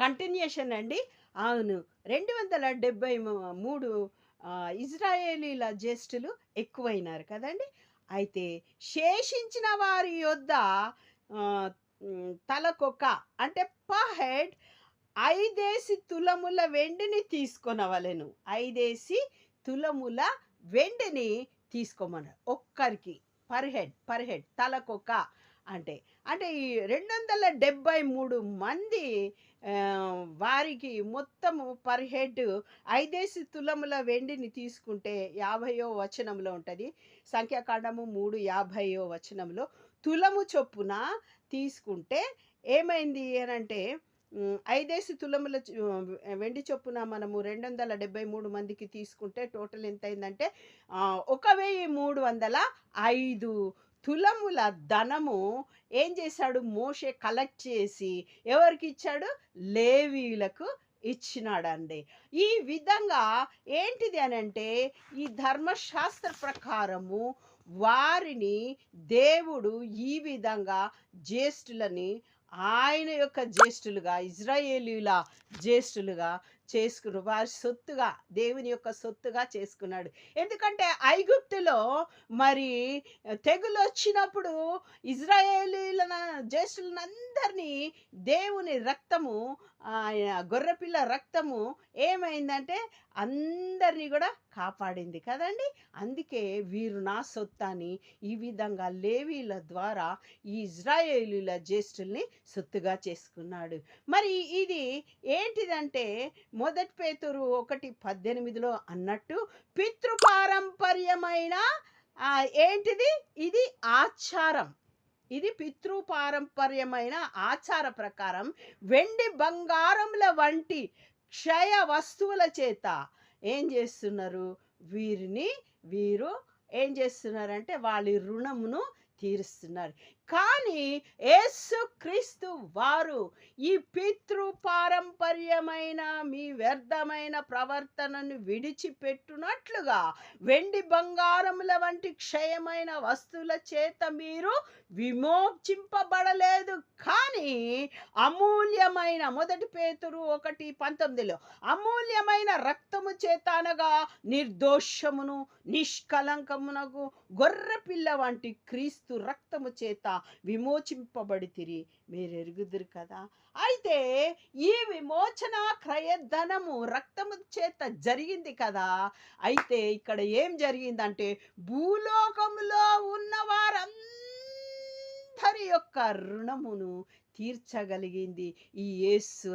Continuation అండి. అవును. రెండు వందల డెబ్బై మూడు ఇజ్రాయేలీల జ్యేష్ఠులు ఎక్కువైనారు కదండి. అయితే శేషించిన వారి యొద్ద తలకొక అంటే పర్ హెడ్ ఐదేసి తులముల వెండిని తీసుకొనవలెను. ఐదేసి తులముల వెండిని తీసుకోమన్నారు. ఒక్కరికి పర్ హెడ్ పర్ హెడ్ తలకొక. అంటే అంటే ఈ రెండు వందల డెబ్భై మూడు మంది వారికి మొత్తము పర్ హెడ్ ఐదేసి తులముల వెండిని తీసుకుంటే యాభయో వచనంలో ఉంటుంది. సంఖ్యాకాండము మూడు యాభయో వచనంలో తులము చొప్పున తీసుకుంటే ఏమైంది అనంటే ఐదేసి తులముల వెండి చొప్పున మనము రెండు వందల డెబ్బై మూడు మందికి తీసుకుంటే టోటల్ ఎంత అయిందంటే ఒక వెయ్యి మూడు వందల ఐదు తులముల ధనము ఏం చేశాడు? మోషే కలెక్ట్ చేసి ఎవరికి ఇచ్చాడు? లేవీలకు ఇచ్చినాడండి. ఈ విధంగా ఏంటిది అని అంటే ఈ ధర్మశాస్త్ర ప్రకారము వారిని దేవుడు ఈ విధంగా జ్యేష్ఠులని ఆయన యొక్క జ్యేష్ఠులుగా ఇజ్రాయేలీల జ్యేష్ఠులుగా చేసుకున్నారు. వారి సొత్తుగా దేవుని యొక్క సొత్తుగా చేసుకున్నాడు. ఎందుకంటే ఐగుప్తులో మరి తెగులు వచ్చినప్పుడు ఇజ్రాయేలీల జ్యేష్ఠులందరినీ దేవుని రక్తము గొర్రెపిల్ల రక్తము ఏమైందంటే అందరినీ కూడా కాపాడింది కదండి. అందుకే వీరు నా సొత్తని ఈ విధంగా లేవీల ద్వారా ఈ ఇజ్రాయేలీల జ్యేష్ఠుల్ని సొత్తుగా చేసుకున్నాడు. మరి ఇది ఏంటిదంటే మొదటి పేతురు ఒకటి పద్దెనిమిదిలో అన్నట్టు పితృపారంపర్యమైన ఏంటిది? ఇది ఆచారం. ఇది పితృపారంపర్యమైన ఆచార ప్రకారం వెండి బంగారముల వంటి క్షయ వస్తువుల చేత ఏం చేస్తున్నారు? వీరిని వీరు ఏం చేస్తున్నారంటే వాళ్ళ రుణమును తీరుస్తున్నారు. కానీ యేసు క్రీస్తు వారు ఈ పితృ పారంపర్యమైన మీ వ్యర్థమైన ప్రవర్తనను విడిచిపెట్టునట్లుగా వెండి బంగారముల వంటి క్షయమైన వస్తువుల చేత మీరు విమోచింపబడలేదు. కానీ అమూల్యమైన మొదటి పేతురు ఒకటి పంతొమ్మిదిలో అమూల్యమైన రక్తము చేత అనగా నిర్దోషమును నిష్కలంకమునకు గొర్రె పిల్ల వంటి క్రీస్తు రక్తము చేత విమోచింపబడితిరి. మీరు ఎరుగుదురు కదా. అయితే ఈ విమోచన క్రయధనము రక్తము చేత జరిగింది కదా. అయితే ఇక్కడ ఏం జరిగిందంటే భూలోకములో ఉన్న వారందరూ యొక్క రుణమును తీర్చగలిగింది ఈ యేసు